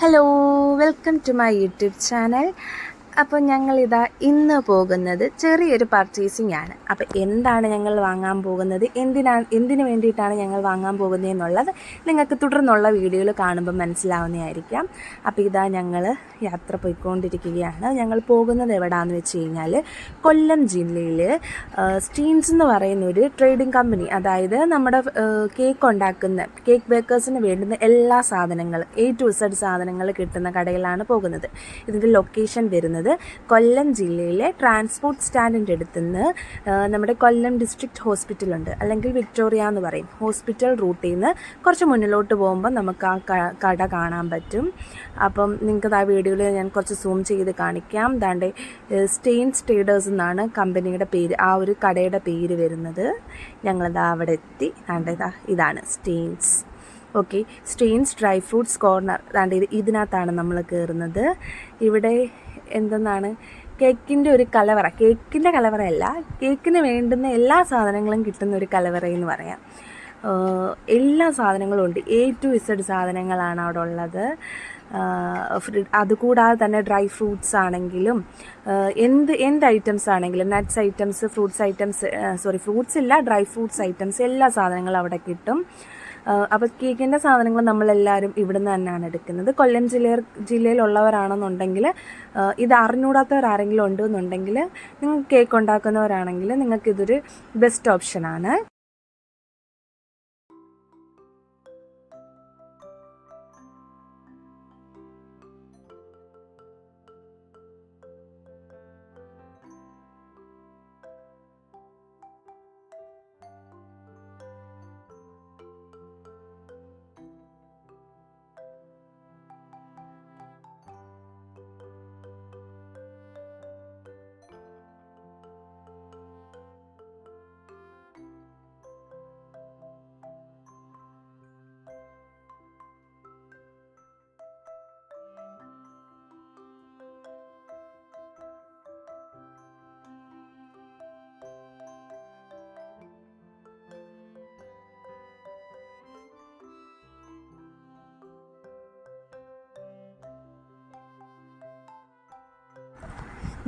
hello welcome to my YouTube channel അപ്പോൾ ഞങ്ങളിതാ ഇന്ന് പോകുന്നത് ചെറിയൊരു പർച്ചേസിംഗ് ആണ്. അപ്പോൾ എന്താണ് ഞങ്ങൾ വാങ്ങാൻ പോകുന്നത്? എന്തിനാണ് എന്തിനു വേണ്ടിയിട്ടാണ് ഞങ്ങൾ വാങ്ങാൻ പോകുന്നത് എന്നുള്ളത് നിങ്ങൾക്ക് തുടർന്നുള്ള വീഡിയോയിൽ കാണുമ്പോൾ മനസ്സിലാവുന്നതായിരിക്കാം. അപ്പോൾ ഇതാ ഞങ്ങൾ യാത്ര പോയിക്കൊണ്ടിരിക്കുകയാണ്. ഞങ്ങൾ പോകുന്നത് എവിടെയാണെന്ന് വെച്ച് കഴിഞ്ഞാൽ കൊല്ലം ജില്ലയിൽ സ്റ്റീൻസ് എന്ന് പറയുന്ന ഒരു ട്രേഡിംഗ് കമ്പനി അതായത് നമ്മുടെ കേക്ക് ഉണ്ടാക്കുന്ന കേക്ക് ബേക്കേഴ്സിന് വേണ്ടുന്ന എല്ലാ സാധനങ്ങളും എ ടു സെഡ് സാധനങ്ങൾ കിട്ടുന്ന കടയിലാണ് പോകുന്നത്. ഇതിന്റെ ലൊക്കേഷൻ വരുന്നത് കൊല്ലം ജില്ലയിലെ ട്രാൻസ്പോർട്ട് സ്റ്റാൻഡിന്റെ അടുത്തുനിന്ന് നമ്മുടെ കൊല്ലം ഡിസ്ട്രിക്ട് ഹോസ്പിറ്റലുണ്ട്. അല്ലെങ്കിൽ വിക്ടോറിയ എന്ന് പറയും. ഹോസ്പിറ്റൽ റൂട്ടിൽ നിന്ന് കുറച്ച് മുന്നിലോട്ട് പോകുമ്പോൾ നമുക്ക് ആ കട കാണാൻ പറ്റും. അപ്പം നിങ്ങൾക്ക് ആ വീഡിയോയിൽ ഞാൻ കുറച്ച് സൂം ചെയ്ത് കാണിക്കാം. ദാണ്ട് സ്റ്റെയിൻസ് സ്റ്റേഡേഴ്സ് എന്നാണ് കമ്പനിയുടെ പേര് ആ ഒരു കടയുടെ പേര് വരുന്നത്. ഞങ്ങളിതാ അവിടെ എത്തി. ദാണ്ട് ഇതാണ് Stains. Okay Stains dry fruits corner. ദാണ്ട് ഇത് ഇതിനകത്താണ് നമ്മൾ കയറുന്നത്. ഇവിടെ എന്തെന്നാണ്? കേക്കിന്റെ ഒരു കലവറ. കേക്കിന്റെ കലവറയല്ല കേക്കിന് വേണ്ടുന്ന എല്ലാ സാധനങ്ങളും കിട്ടുന്ന ഒരു കലവറ എന്ന് പറയാം. എല്ലാ സാധനങ്ങളും ഉണ്ട്. എ ടു ഇസഡ് സാധനങ്ങളാണ് അവിടെ ഉള്ളത്. അതുകൂടാതെ തന്നെ ഡ്രൈ ഫ്രൂട്ട്സ് ആണെങ്കിലും എന്ത് എന്ത് ഐറ്റംസ് ആണെങ്കിലും nuts items fruits items sorry fruits ഇല്ല ഡ്രൈ ഫ്രൂട്ട്സ് ഐറ്റംസ് എല്ലാ സാധനങ്ങളും അവിടെ കിട്ടും. അപ്പോൾ കേക്കിന്റെ സാധനങ്ങൾ നമ്മളെല്ലാവരും ഇവിടുന്ന് തന്നെയാണ് എടുക്കുന്നത്. കൊല്ലം ജില്ലയിൽ ജില്ലയിലുള്ളവരാണെന്നുണ്ടെങ്കിൽ ഇത് ഇത് അറിഞ്ഞൂടാത്തവരാരെങ്കിലും ഉണ്ടെന്നുണ്ടെങ്കിൽ നിങ്ങൾ കേക്ക് ഉണ്ടാക്കുന്നവരാണെങ്കിൽ നിങ്ങൾക്കിതൊരു ബെസ്റ്റ് ഓപ്ഷനാണ്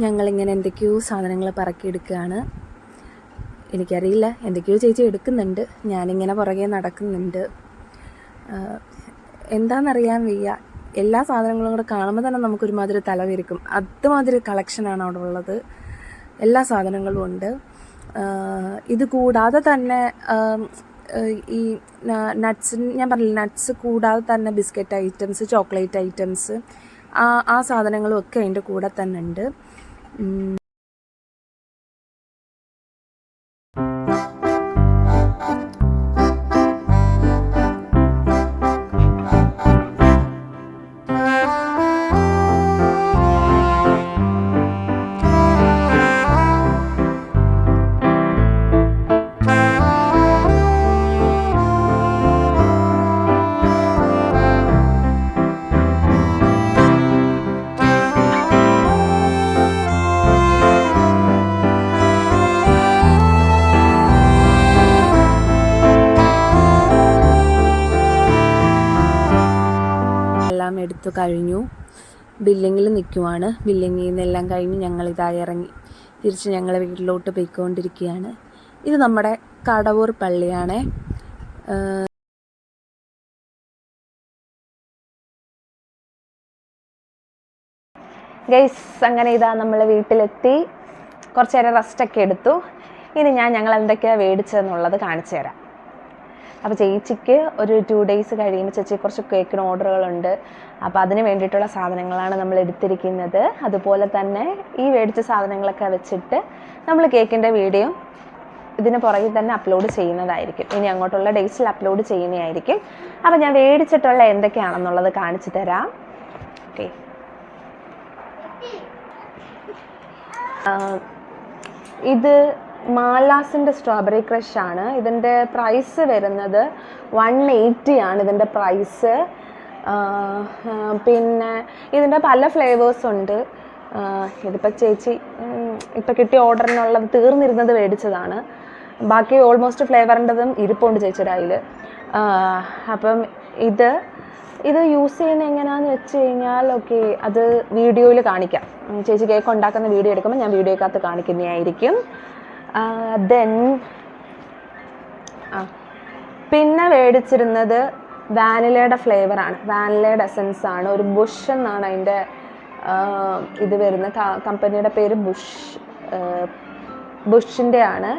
ഞങ്ങളിങ്ങനെ എന്തൊക്കെയോ സാധനങ്ങൾ പറക്കിയെടുക്കുകയാണ്. എനിക്കറിയില്ല എന്തൊക്കെയോ ചേച്ചി എടുക്കുന്നുണ്ട്. ഞാനിങ്ങനെ പുറകെ നടക്കുന്നുണ്ട്. എന്താണെന്നറിയാൻ വയ്യ. എല്ലാ സാധനങ്ങളും കൂടെ കാണുമ്പോൾ തന്നെ നമുക്കൊരുമാതിരി തലവിരിക്കും. അതുമാതിരി കളക്ഷനാണ് അവിടെ ഉള്ളത്. എല്ലാ സാധനങ്ങളും ഉണ്ട്. ഇത് കൂടാതെ തന്നെ ഈ നട്ട്സ് ഞാൻ പറഞ്ഞില്ല നട്ട്സ് കൂടാതെ തന്നെ ബിസ്ക്കറ്റ് ഐറ്റംസ് ചോക്ലേറ്റ് ഐറ്റംസ് ആ ആ സാധനങ്ങളും ഒക്കെ അതിന്റെ കൂടെ തന്നെ ഉണ്ട്. 嗯。എടുത്തു കഴിഞ്ഞു. ബില്ലിങ്ങിൽ നിൽക്കുവാണ്. ബില്ലിങ്ങിൽ നിന്നെല്ലാം കഴിഞ്ഞ് ഞങ്ങളിതായി ഇറങ്ങി. തിരിച്ച് ഞങ്ങൾ വീട്ടിലോട്ട് പോയിക്കൊണ്ടിരിക്കുകയാണ്. ഇത് നമ്മുടെ കടവൂർ പള്ളിയാണേ. ഗൈസ് അങ്ങനെ ഇതാ നമ്മൾ വീട്ടിലെത്തി. കുറച്ച് നേരം റെസ്റ്റൊക്കെ എടുത്തു. ഇനി ഞാൻ ഞങ്ങൾ എന്തൊക്കെയാണ് മേടിച്ചതെന്നുള്ളത് കാണിച്ചു തരാം. അപ്പോൾ ചേച്ചിക്ക് ഒരു ടു ഡേയ്സ് കഴിയുമ്പോൾ ചേച്ചി കുറച്ച് കേക്കിന് ഓർഡറുകളുണ്ട് അപ്പോൾ അതിന് വേണ്ടിയിട്ടുള്ള സാധനങ്ങളാണ് നമ്മൾ എടുത്തിരിക്കുന്നത്. അതുപോലെ തന്നെ ഈ മേടിച്ച സാധനങ്ങളൊക്കെ വെച്ചിട്ട് നമ്മൾ കേക്കിന്റെ വീഡിയോ ഇതിന് പുറകിൽ തന്നെ അപ്ലോഡ് ചെയ്യുന്നതായിരിക്കും. ഇനി അങ്ങോട്ടുള്ള ഡേയ്സിൽ അപ്ലോഡ് ചെയ്യുന്നതായിരിക്കും. അപ്പോൾ ഞാൻ മേടിച്ചിട്ടുള്ള എന്തൊക്കെയാണെന്നുള്ളത് കാണിച്ചു തരാം. ഓക്കെ ഇത് മാലാസിന്റെ സ്ട്രോബെറി ക്രഷ് ആണ്. ഇതിന്റെ പ്രൈസ് വരുന്നത് വൺ എയ്റ്റി ആണ് ഇതിന്റെ പ്രൈസ് പിന്നെ ഇതിന്റെ പല ഫ്ലേവേഴ്സ് ഉണ്ട്. ഇതിപ്പോൾ ചേച്ചി ഇപ്പം കിട്ടിയ ഓർഡറിനുള്ളത് തീർന്നിരുന്നത് മേടിച്ചതാണ്. ബാക്കി ഓൾമോസ്റ്റ് ഫ്ലേവറിന്റെതും ഇരിപ്പുണ്ട് ചേച്ചിയുടെ അതിൽ അപ്പം ഇത് ഇത് യൂസ് ചെയ്യുന്നത് എങ്ങനെയാണെന്ന് വെച്ച് കഴിഞ്ഞാൽ ഓക്കെ അത് വീഡിയോയിൽ കാണിക്കാം. ചേച്ചി കേക്ക് ഉണ്ടാക്കുന്ന വീഡിയോ എടുക്കുമ്പോൾ ഞാൻ വീഡിയോക്കകത്ത് കാണിക്കുന്നതായിരിക്കും. ദെൻ ആ. പിന്നെ മേടിച്ചിരുന്നത് വാനിലയുടെ ഫ്ലേവറാണ് വാനിലയുടെ എസൻസ് ആണ്. ഒരു ബുഷ് എന്നാണ് അതിന്റെ ഇത് വരുന്ന കമ്പനിയുടെ പേര് ബുഷ് ബുഷിന്റെ ആണ്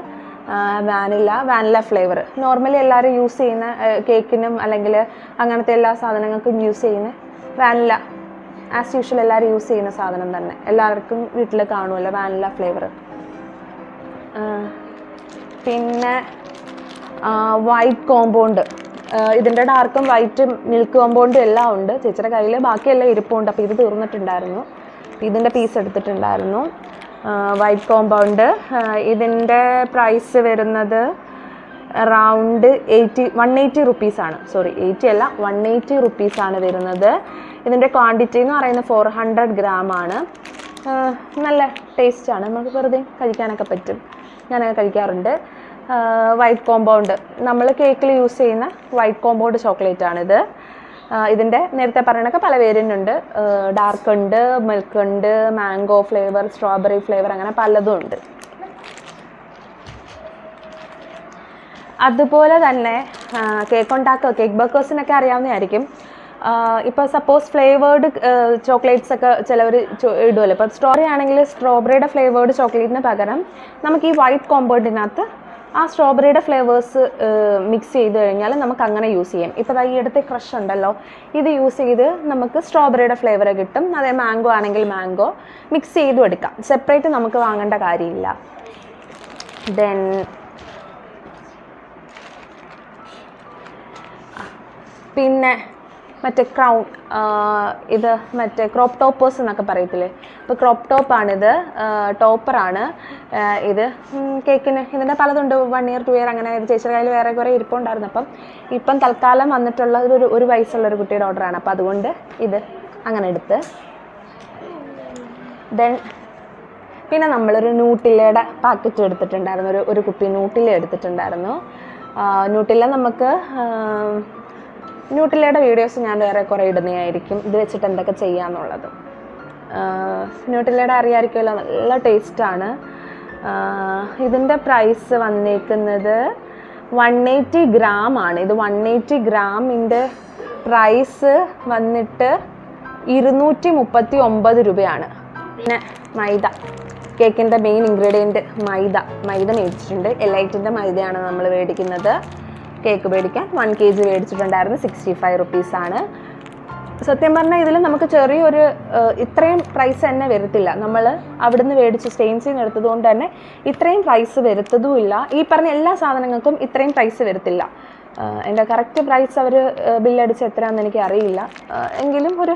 വാനില വാനില ഫ്ലേവർ നോർമലി എല്ലാവരും യൂസ് ചെയ്യുന്ന കേക്കിനും അല്ലെങ്കിൽ അങ്ങനത്തെ എല്ലാ സാധനങ്ങൾക്കും യൂസ് ചെയ്യുന്ന വാനില. ആസ് യൂഷ്വൽ എല്ലാവരും യൂസ് ചെയ്യുന്ന സാധനം തന്നെ. എല്ലാവർക്കും വീട്ടിൽ കാണുമല്ലോ വാനില ഫ്ലേവർ പിന്നെ വൈറ്റ് കോമ്പൗണ്ട് ഇതിന്റെ ഡാർക്കും വൈറ്റും മിൽക്ക് കോമ്പൗണ്ടും എല്ലാം ഉണ്ട്. ചേച്ചിയുടെ കയ്യിൽ ബാക്കിയെല്ലാം ഇരിപ്പുണ്ട്. അപ്പോൾ ഇത് തീർന്നിട്ടുണ്ടായിരുന്നു. ഇതിന്റെ പീസ് എടുത്തിട്ടുണ്ടായിരുന്നു. വൈറ്റ് കോമ്പൗണ്ട് ഇതിന്റെ പ്രൈസ് വരുന്നത് റൗണ്ട് എയ്റ്റി വൺ എയ്റ്റി റുപ്പീസാണ് സോറി എയ്റ്റി അല്ല വൺ എയ്റ്റി റുപ്പീസാണ് വരുന്നത്. ഇതിന്റെ ക്വാണ്ടിറ്റി എന്ന് പറയുന്നത് ഫോർ ഹൺഡ്രഡ് ഗ്രാം ആണ്. ആഹ് നല്ല ടേസ്റ്റാണ് നമുക്ക് വെറുതെ കഴിക്കാനൊക്കെ പറ്റും. ഞാനത് കഴിക്കാറുണ്ട്. വൈറ്റ് കോമ്പൗണ്ട് നമ്മൾ കേക്കിൽ യൂസ് ചെയ്യുന്ന വൈറ്റ് കോമ്പൗണ്ട് ചോക്ലേറ്റ് ആണിത്. ഇതിന്റെ നേരത്തെ പറയണൊക്കെ പല വേരിയന്റ് ഉണ്ട് ഡാർക്ക് ഉണ്ട് മിൽക്ക് ഉണ്ട് മാംഗോ ഫ്ലേവർ സ്ട്രോബെറി ഫ്ലേവർ അങ്ങനെ പലതും ഉണ്ട്. അതുപോലെ തന്നെ കേക്ക് ഉണ്ടാക്കുക കേക്ക് ബേക്കേഴ്സിനൊക്കെ അറിയാവുന്നതായിരിക്കും. ഇപ്പോൾ സപ്പോസ് ഫ്ലേവേർഡ് ചോക്ലേറ്റ്സ് ഒക്കെ ചിലവർ ഇടുമല്ലോ ഇപ്പോൾ സ്ട്രോബെറി ആണെങ്കിൽ സ്ട്രോബെറിയുടെ ഫ്ലേവേർഡ് ചോക്ലേറ്റിന് പകരം നമുക്ക് ഈ വൈറ്റ് കോമ്പൗണ്ടിനകത്ത് ആ സ്ട്രോബെറിയുടെ ഫ്ലേവേഴ്സ് മിക്സ് ചെയ്ത് കഴിഞ്ഞാൽ നമുക്ക് അങ്ങനെ യൂസ് ചെയ്യാം. ഇപ്പോൾ ഈ അടുത്ത് ക്രഷ് ഉണ്ടല്ലോ. ഇത് യൂസ് ചെയ്ത് നമുക്ക് സ്ട്രോബെറിയുടെ ഫ്ലേവർ കിട്ടും. അതേ മാംഗോ ആണെങ്കിൽ മാംഗോ മിക്സ് ചെയ്തും എടുക്കാം. സെപ്പറേറ്റ് നമുക്ക് വാങ്ങേണ്ട കാര്യമില്ല. ദെൻ പിന്നെ മറ്റേ ക്രൗൺ ഇത് മറ്റേ ക്രോപ്പ് ടോപ്പേഴ്സ് എന്നൊക്കെ പറയത്തില്ലേ? ഇപ്പോൾ ക്രോപ്പ് ടോപ്പാണിത് ടോപ്പറാണ് ഇത് കേക്കിന് ഇതിന്റെ പലതുണ്ട്. വൺ ഇയർ ടു ഇയർ അങ്ങനെ ചേച്ചിയുടെ കയ്യിൽ വേറെ കുറേ ഇരിപ്പുണ്ടായിരുന്നു അപ്പം ഇപ്പം തൽക്കാലം വന്നിട്ടുള്ള ഒരു ഒരു വയസ്സുള്ള ഒരു കുട്ടിയുടെ ഓർഡറാണ് അപ്പോൾ അതുകൊണ്ട് ഇത് അങ്ങനെ എടുത്ത്. ദെൻ പിന്നെ നമ്മളൊരു ന്യൂട്ടില്ലയുടെ പാക്കറ്റ് എടുത്തിട്ടുണ്ടായിരുന്നു. ഒരു ഒരു കുപ്പി ന്യൂട്ടില്ല എടുത്തിട്ടുണ്ടായിരുന്നു. ന്യൂട്ടില്ല നമുക്ക് ന്യൂട്ടില്ലയുടെ വീഡിയോസ് ഞാൻ വേറെ കുറേ ഇടുന്നതായിരിക്കും. ഇത് വെച്ചിട്ട് എന്തൊക്കെ ചെയ്യാന്നുള്ളത്. ന്യൂട്ടിലയുടെ അറിയാമായിരിക്കുമല്ലോ നല്ല ടേസ്റ്റാണ് ഇതിന്റെ പ്രൈസ് വന്നേക്കുന്നത് വൺ എയ്റ്റി ഗ്രാം ആണ്. ഇത് വൺ എയ്റ്റി ഗ്രാമിന്റെ പ്രൈസ് വന്നിട്ട് ഇരുന്നൂറ്റി മുപ്പത്തി ഒമ്പത് രൂപയാണ്. പിന്നെ മൈദ. കേക്കിന്റെ മെയിൻ ഇൻഗ്രീഡിയന്റ് മൈദ. മൈദ മേടിച്ചിട്ടുണ്ട്. എലൈറ്റിന്റെ മൈദയാണ് നമ്മൾ മേടിക്കുന്നത്. കേക്ക് മേടിക്കാൻ വൺ കെ ജി മേടിച്ചിട്ടുണ്ടായിരുന്നു സിക്സ്റ്റി ഫൈവ് റുപ്പീസാണ് സത്യം പറഞ്ഞാൽ ഇതിൽ നമുക്ക് ചെറിയൊരു ഇത്രയും പ്രൈസ് തന്നെ വരത്തില്ല. നമ്മൾ അവിടുന്ന് മേടിച്ച് സ്റ്റെയിൻസിൽ നിന്ന് എടുത്തത് കൊണ്ട് തന്നെ ഇത്രയും പ്രൈസ് വരുത്തതുമില്ല. ഈ പറഞ്ഞ എല്ലാ സാധനങ്ങൾക്കും ഇത്രയും പ്രൈസ് വരത്തില്ല. എന്റെ കറക്റ്റ് പ്രൈസ് അവർ ബില്ലടിച്ച് എത്രയാണെന്ന് എനിക്ക് അറിയില്ല. എങ്കിലും ഒരു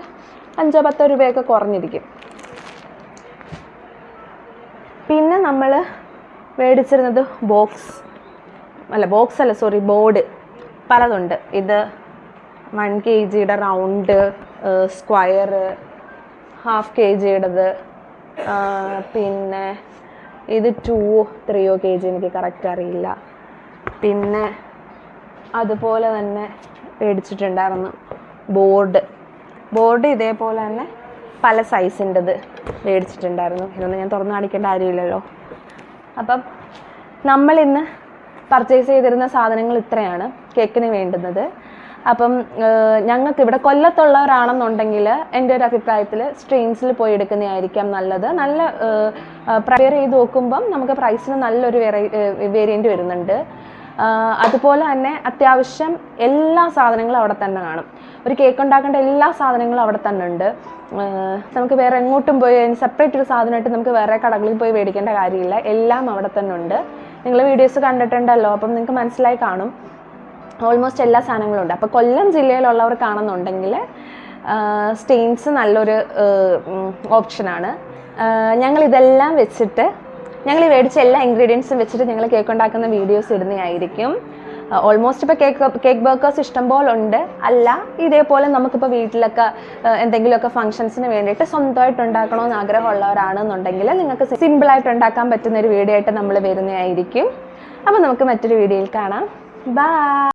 അഞ്ചോ പത്തോ രൂപയൊക്കെ കുറഞ്ഞിരിക്കും. പിന്നെ നമ്മൾ മേടിച്ചിരുന്നത് ബോക്സ് അല്ല ബോക്സ് അല്ല സോറി ബോർഡ് പലതുണ്ട്. ഇത് വൺ കെ ജിയുടെ റൗണ്ട് സ്ക്വയർ ഹാഫ് കെ ജിയുടേത് പിന്നെ ഇത് ടു ത്രീയോ കെ ജി എനിക്ക് കറക്റ്റ് അറിയില്ല. പിന്നെ അതുപോലെ തന്നെ മേടിച്ചിട്ടുണ്ടായിരുന്നു ബോർഡ് ബോർഡ് ഇതേപോലെ തന്നെ പല സൈസിന്റെത് മേടിച്ചിട്ടുണ്ടായിരുന്നു. ഇതൊന്നും ഞാൻ തുറന്നു കാണിക്കേണ്ട കാര്യമില്ലല്ലോ. അപ്പം നമ്മളിന്ന് പർച്ചേസ് ചെയ്തിരുന്ന സാധനങ്ങൾ ഇത്രയാണ് കേക്കിന് വേണ്ടുന്നത്. അപ്പം ഞങ്ങൾക്ക് ഇവിടെ കൊല്ലത്തുള്ളവരാണെന്നുണ്ടെങ്കിൽ എന്റെ ഒരു അഭിപ്രായത്തിൽ സ്ട്രീംസിൽ പോയി എടുക്കുന്നതായിരിക്കാം നല്ലത്. നല്ല പ്രിപ്പയർ ചെയ്ത് നോക്കുമ്പം നമുക്ക് പ്രൈസിന് നല്ലൊരു വെറൈ വേരിയന്റ് വരുന്നുണ്ട്. അതുപോലെ തന്നെ അത്യാവശ്യം എല്ലാ സാധനങ്ങളും അവിടെ തന്നെ കാണും. ഒരു കേക്ക് ഉണ്ടാക്കേണ്ട എല്ലാ സാധനങ്ങളും അവിടെ തന്നെ ഉണ്ട്. നമുക്ക് വേറെ എങ്ങോട്ടും പോയി സെപ്പറേറ്റ് ഒരു സാധനമായിട്ട് നമുക്ക് വേറെ കടകളിൽ പോയി മേടിക്കേണ്ട കാര്യമില്ല. എല്ലാം അവിടെ തന്നെ ഉണ്ട്. നിങ്ങൾ വീഡിയോസ് കണ്ടിട്ടുണ്ടല്ലോ അപ്പം നിങ്ങൾക്ക് മനസ്സിലായി കാണും. ഓൾമോസ്റ്റ് എല്ലാ സാധനങ്ങളും ഉണ്ട് അപ്പോൾ കൊല്ലം ജില്ലയിലുള്ളവർ കാണുന്നുണ്ടെങ്കിൽ സ്റ്റെയിൻസ് നല്ലൊരു ഓപ്ഷനാണ് ഞങ്ങൾ ഇതെല്ലാം വെച്ചിട്ട് ഞങ്ങൾ മേടിച്ച എല്ലാ ഇൻഗ്രീഡിയൻസും വെച്ചിട്ട് ഞങ്ങൾ കേക്ക് ഉണ്ടാക്കുന്ന വീഡിയോസ് ഇടുന്നതായിരിക്കും. ഓൾമോസ്റ്റ് ഇപ്പോൾ കേക്ക് കേക്ക് ബേക്കേഴ്സ് ഇഷ്ടംപോലെ ഉണ്ട്. അല്ല ഇതേപോലെ നമുക്കിപ്പോൾ വീട്ടിലൊക്കെ എന്തെങ്കിലുമൊക്കെ ഫംഗ്ഷൻസിന് വേണ്ടിയിട്ട് സ്വന്തമായിട്ട് ഉണ്ടാക്കണമെന്ന് ആഗ്രഹമുള്ളവരാണെന്നുണ്ടെങ്കിൽ നിങ്ങൾക്ക് സിമ്പിളായിട്ട് ഉണ്ടാക്കാൻ പറ്റുന്ന ഒരു വീഡിയോ ആയിട്ട് നമ്മൾ വരുന്നതായിരിക്കും. അപ്പോൾ നമുക്ക് മറ്റൊരു വീഡിയോയിൽ കാണാം. ബൈ